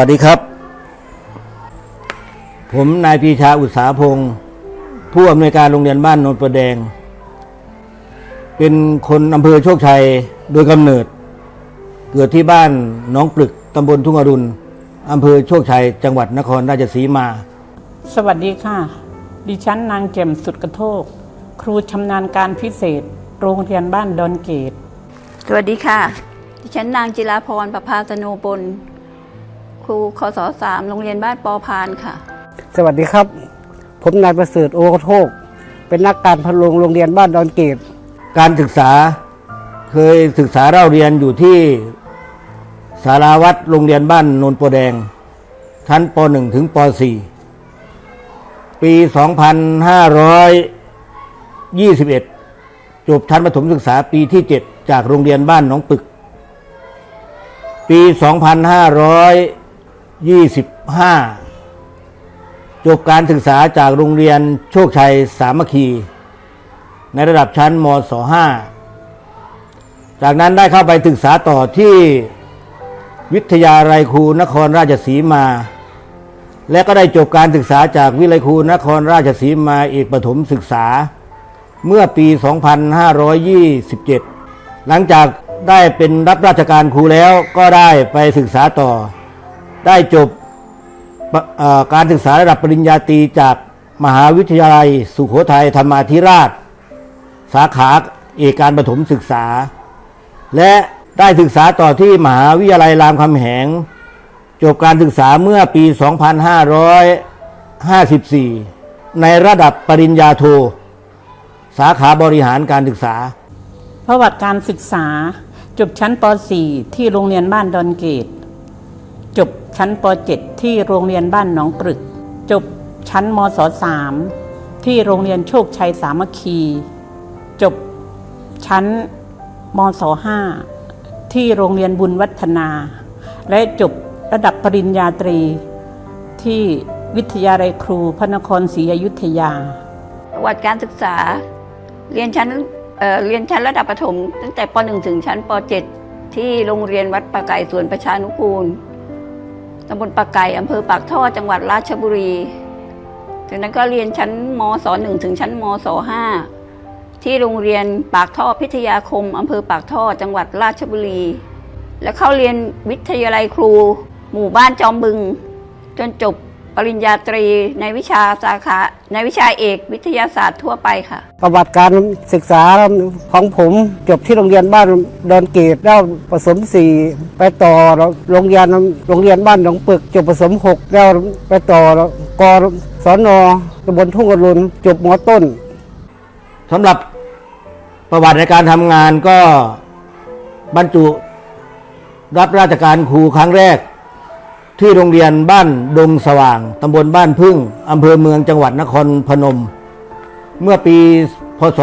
สวัสดีครับ ผมนายปีชาอุตสาพงศ์ผู้อำนวยการโรงเรียนบ้านโนนประแดง เป็นคนอำเภอโชคชัยโดยกำเนิด เกิดที่บ้านหน้องปลึกตำบลทุ่งอรุณอำเภอโชคชัย จังหวัดนครราชสีมา สวัสดีค่ะ ดิฉันนางแจ่มสุดกระโทก ครูชำนาญการพิเศษ โรงเรียนบ้านดอนเกต สวัสดีค่ะ ดิฉันนางจิราพรประภาสโนบล ครูคศสามโรงเรียนบ้านปอพานค่ะ สวัสดีครับ ผมนายประเสริฐโอกระโทก เป็นนักการพะโรงโรงเรียนบ้านดอนเกต การศึกษาเคยศึกษาเล่าเรียนอยู่ที่สาราวัดโรงเรียนบ้านโนนโปแดง ชั้นป .1 ถึงป .4 ปี 2521 จบชั้นประถมศึกษาปีที่ 7 จากโรงเรียนบ้านหนองปึก ปี 25 จบการศึกษาจากโรงเรียนโชคชัยสามัคคี ในระดับชั้นมศ5จากนั้นได้เข้าไปศึกษาต่อที่วิทยาลัยครูนครราชสีมา และก็ได้จบการศึกษาจากวิทยาลัยครูนครราชสีมาเอกประถมศึกษา เมื่อปี 2527 หลังจากได้เป็นรับราชการครูแล้วก็ได้ไปศึกษาต่อ ได้จบการศึกษาระดับปริญญาตรีจากมหาวิทยาลัย สุโขทัยธรรมาธิราช สาขาเอกการประถมศึกษา และได้ศึกษาต่อที่มหาวิทยาลัยรามคำแหง จบการศึกษาเมื่อปี 2554 ในระดับปริญญาโท สาขาบริหารการศึกษา ประวัติการศึกษาจบชั้นป .4 ที่โรงเรียนบ้านดอนเกต ชั้นป .7 ที่โรงเรียนบ้านหนองปรึก จบชั้นมศ .3 ที่โรงเรียนโชคชัยสามัคคี จบชั้นมศ .5 ที่โรงเรียนบุญวัฒนา และจบระดับปริญญาตรี ที่วิทยาลัยครูพระนครศรีอยุธยาประวัติการศึกษา เรียนชั้นเเรียนชั้นระดับประถม ตั้งแต่ป .1 ถึงชั้นป .7 ที่โรงเรียนวัดปะไก่สวนประชานุกูล ตำบลปากไก่อำเภอปากท่อจังหวัดราชบุรีจากนั้นก็เรียนชั้นมศ .1 ถึงชั้นมศ .5 ที่โรงเรียนปากท่อพิทยาคมอำเภอปากท่อจังหวัดราชบุรี และเข้าเรียนวิทยาลัยครู หมู่บ้านจอมบึง จนจบ ปริญญาตรีในวิชาสาขาในวิชาเอกวิทยาศาสตร์ทั่วไปค่ะ ประวัติการศึกษาของผมจบที่โรงเรียนบ้านดอนเกตแล้วผสมสี่ไปต่อโรงเรียนโรงเรียนบ้านหนองปึก จบผสมหกแล้วไปต่อกศนตำบลทุ่งอรุณจบมต้นสำหรับประวัติในการทำงานก็บรรจุรับราชการครูครั้งแรก ที่โรงเรียนบ้านดงสว่าง ตำบลบ้านพึ่ง อำเภอเมืองจังหวัดนครพนม เมื่อปีพศ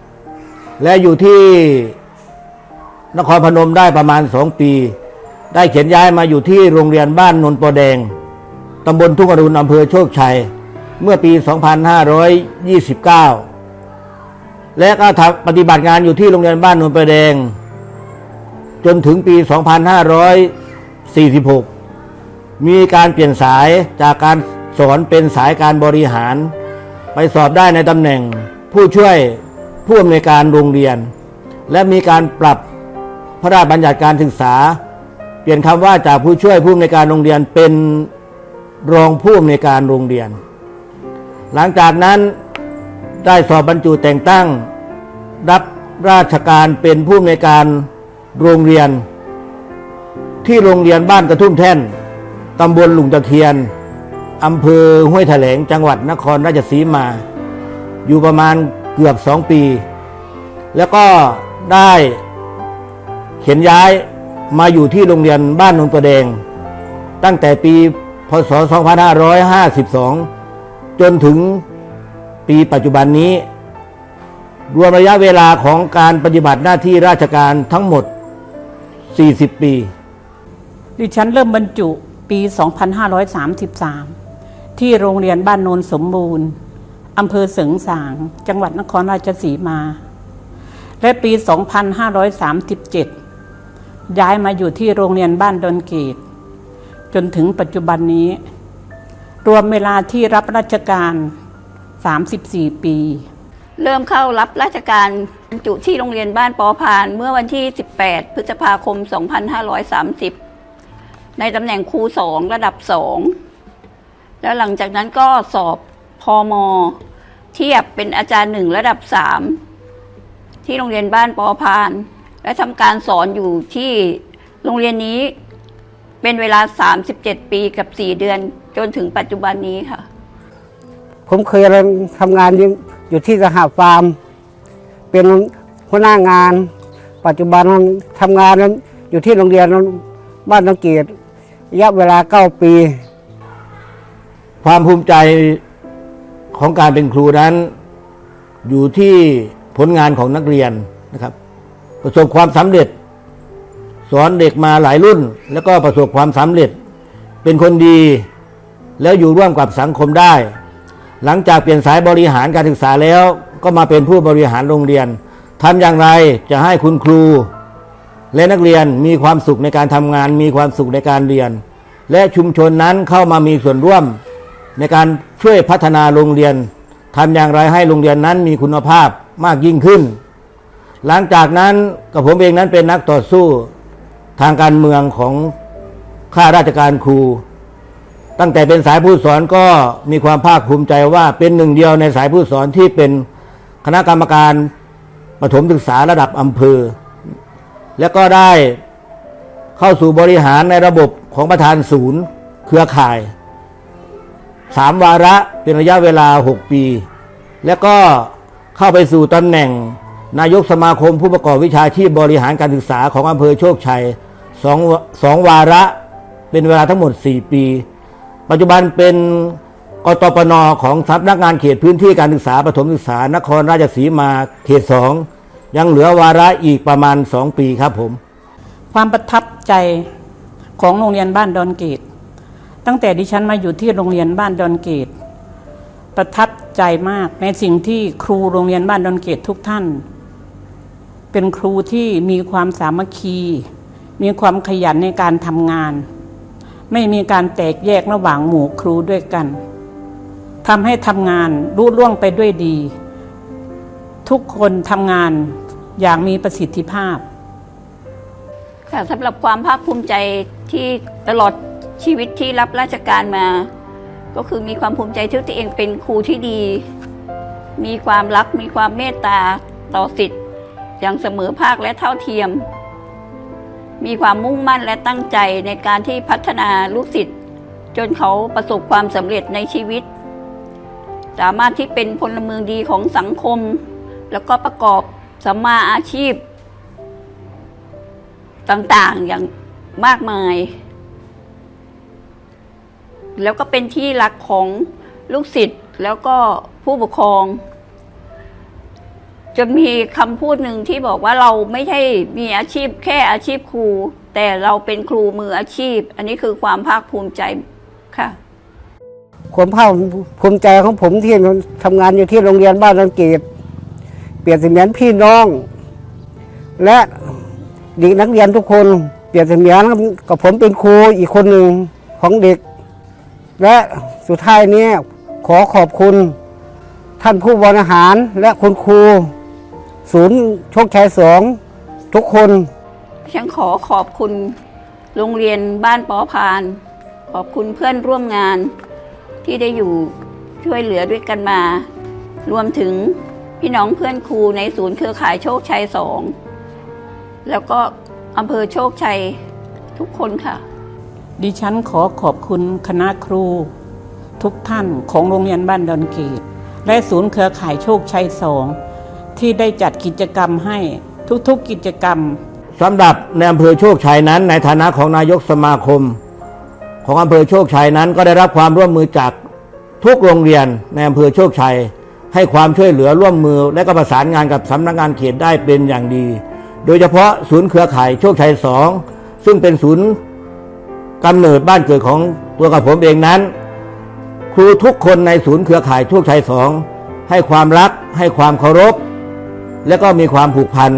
2527 และอยู่ที่นครพนมได้ประมาณสองปี ได้เขียนย้ายมาอยู่ที่โรงเรียนบ้านนนปอแดง ตำบลทุ่งอรุณอำเภอโชคชัย เมื่อปี 2529 และก็ทำปฏิบัติงานอยู่ที่โรงเรียนบ้านนนปรแดง จนถึงปี 46 มีการเปลี่ยนสายจากการสอนเป็นสายการบริหาร ไปสอบได้ในตำแหน่ง ผู้ช่วยผู้อำนวยการโรงเรียน และมีการปรับพระราชบัญญัติการศึกษา เปลี่ยนคำว่าจากผู้ช่วยผู้อำนวยการโรงเรียนเป็นรองผู้อำนวยการโรงเรียน หลังจากนั้นได้สอบบรรจุแต่งตั้ง รับราชการเป็นผู้อำนวยการโรงเรียน ที่โรงเรียนบ้านกระทุ่มแท่น ตำบลหลุงตะเคียน อำเภอห้วยแถลง จังหวัดนครราชสีมา อยู่ประมาณเกือบสองปี แล้วก็ได้เขียนย้ายมาอยู่ที่โรงเรียนบ้านนนประแดง ตั้งแต่ปีพศ 2552 จนถึงปีปัจจุบันนี้ รวมระยะเวลาของการปฏิบัติหน้าที่ราชการทั้งหมด 40 ปี ดิฉันเริ่มบรรจุปี 2533 ที่โรงเรียนบ้านโนนสมบูรณ์อำเภอเสริงสาง จังหวัดนครราชสีมา และปี 2537 ย้ายมาอยู่ที่โรงเรียนบ้านดอนเกต จนถึงปัจจุบันนี้ รวมเวลาที่รับราชการ 34 ปี เริ่มเข้ารับราชการบรรจุที่โรงเรียนบ้านปอพาน เมื่อวันที่ 18 พฤษภาคม 2530 ในตำแหน่งครูสองระดับสองแล้วหลังจากนั้นก็สอบพอมเทียบเป็นอาจารย์หนึ่งระดับสามที่โรงเรียนบ้านปอพาน และทำการสอนอยู่ที่โรงเรียนนี้เป็นเวลา 37 ปีกับ 4 เดือนจนถึงปัจจุบันนี้ค่ะ ผมเคยทำงานอยู่ที่สหฟาร์ม เป็นหัวหน้างาน ปัจจุบันทำงานนั้นอยู่ที่โรงเรียนบ้านน้องเกียรติ ระยะเวลาเก้าปี ความภูมิใจของการเป็นครูนั้น อยู่ที่ผลงานของนักเรียนนะครับ ประสบความสำเร็จ สอนเด็กมาหลายรุ่น แล้วก็ประสบความสำเร็จ เป็นคนดี แล้วอยู่ร่วมกับสังคมได้ หลังจากเปลี่ยนสายบริหารการศึกษาแล้ว ก็มาเป็นผู้บริหารโรงเรียนทำอย่างไรจะให้คุณครู และนักเรียนมีความสุขในการทำงาน มีความสุขในการเรียน และชุมชนนั้นเข้ามามีส่วนร่วม ในการช่วยพัฒนาโรงเรียนทำอย่างไรให้โรงเรียนนั้นมีคุณภาพมากยิ่งขึ้น หลังจากนั้นกับผมเองนั้นเป็นนักต่อสู้ทางการเมืองของข้าราชการครู ตั้งแต่เป็นสายผู้สอนก็มีความภาคภูมิใจว่าเป็นหนึ่งเดียวในสายผู้สอนที่เป็นคณะกรรมการประถมศึกษาระดับอำเภอ และก็ได้เข้าสู่บริหารในระบบของประธานศูนย์เครือข่ายสามวาระเป็นระยะเวลา 6 ปี แล้วก็เข้าไปสู่ตำแหน่ง นายกสมาคมผู้ประกอบวิชาชีพบริหารการศึกษาของอำเภอโชคชัยสองสองวาระเป็นเวลาทั้งหมด 4 ปี ปัจจุบันเป็นกตปนของสำนักงานเขตพื้นที่การศึกษาประถมศึกษานครราชสีมาเขตสอง ยังเหลือวาระอีกประมาณ2ปีครับผม ความประทับใจของโรงเรียนบ้านดอนเกต ตั้งแต่ดิฉันมาอยู่ที่โรงเรียนบ้านดอนเกต ประทับใจมากในสิ่งที่ครูโรงเรียนบ้านดอนเกตทุกท่าน เป็นครูที่มีความสามัคคี มีความขยันในการทำงาน ไม่มีการแตกแยกระหว่างหมู่ครูด้วยกันทำให้ทำงานรุ่ล่วงไปด้วยดี ทุกคนทำงานอย่างมีประสิทธิภาพ ค่ะสำหรับความภาคภูมิใจที่ตลอดชีวิตที่รับราชการมา ก็คือมีความภูมิใจที่ตัวเองเป็นครูที่ดี มีความรักมีความเมตตาต่อสิทธิ์อย่างเสมอภาคและเท่าเทียม มีความมุ่งมั่นและตั้งใจในการที่พัฒนาลูกศิษย์จนเขาประสบความสำเร็จในชีวิต สามารถที่เป็นพลเมืองดีของสังคม แล้วก็ประกอบสัมมาอาชีพ ต่างๆอย่างมากมาย แล้วก็เป็นที่รักของลูกศิษย์แล้วก็ผู้ปกครอง จะมีคำพูดหนึ่งที่บอกว่าเราไม่ใช่มีอาชีพแค่อาชีพครู แต่เราเป็นครูมืออาชีพ อันนี้คือความภาคภูมิใจค่ะความภาคภูมิใจของผมที่ทำงานอยู่ที่โรงเรียนบ้านรังเกต ปรียบเสมือนพี่น้อง และเด็กนักเรียนทุกคน เปรียบเสมือนกับผมเป็นครูอีกคนหนึ่งของเด็ก และสุดท้ายนี้ขอขอบคุณ ท่านผู้บริหารและคุณครู ศูนย์โชคชัยสองทุกคนฉันขอขอบคุณโรงเรียนบ้านปอพาน ขอบคุณเพื่อนร่วมงานที่ได้อยู่ช่วยเหลือด้วยกันมา รวมถึง พี่น้องเพื่อนครูในศูนย์เครือข่ายโชคชัยสองแล้วก็อำเภอโชคชัยทุกคนค่ะ ดิฉันขอขอบคุณคณะครู ทุกท่านของโรงเรียนบ้านดอนเกตและศูนย์เครือข่ายโชคชัยสองที่ได้จัดกิจกรรมให้ทุกๆกิจกรรมสำหรับในอำเภอโชคชัยนั้น ในฐานะของนายกสมาคม ของอำเภอโชคชัยนั้นก็ได้รับความร่วมมือจากทุกโรงเรียนในอำเภอโชคชัย ให้ความช่วยเหลือร่วมมือและก็ประสานงานกับสำนักงานเขตได้เป็นอย่างดี โดยเฉพาะศูนย์เครือข่ายโชคชัยสองซึ่งเป็นศูนย์กำเนิดบ้านเกิดของตัวกับผมเองนั้น ครูทุกคนในศูนย์เครือข่ายโชคชัยสองให้ความรัก ให้ความเคารพ และก็มีความผูกพัน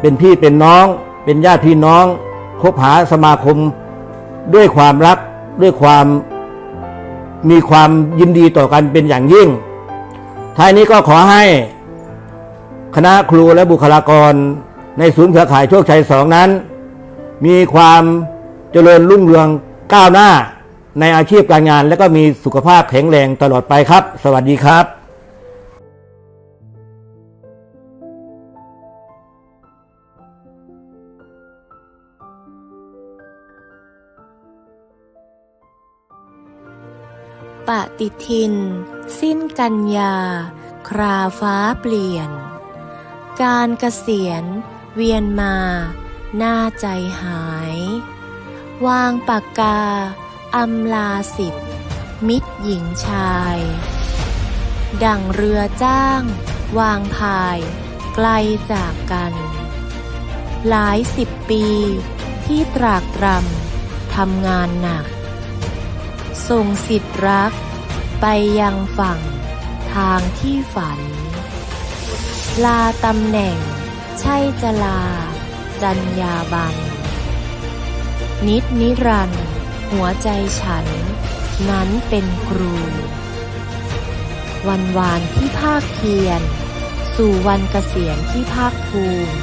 เป็นพี่เป็นน้อง เป็นญาติพี่น้องคบหาสมาคม ด้วยความรักด้วยความมีความยินดีต่อกันเป็นอย่างยิ่ง ท้ายนี้ก็ขอให้ คณะครูและบุคลากร ในศูนย์เครือข่ายโชคชัยสองนั้น มีความเจริญรุ่งเรืองก้าวหน้า ในอาชีพการงาน และก็มีสุขภาพแข็งแรงตลอดไปครับ สวัสดีครับ ปฏิทิน สิ้นกันยา คราฟ้าเปลี่ยน การเกษียณ เวียนมา หน้าใจหาย วางปากกา อำลาสิทธิ์มิตรหญิงชาย ดั่งเรือจ้าง วางพาย ไกลจากกัน หลายสิบปีที่ตรากตรำทำงานหนัก ส่งสิทธิ์รัก ไปยังฝั่งทางที่ฝัน ลาตำแหน่ง ใช่จะลา จัญญาบัน นิดนิรัน หัวใจฉัน นั้นเป็นครู วันวานที่ภาคเพียร สู่วันเกษียณที่ภาคภูมิ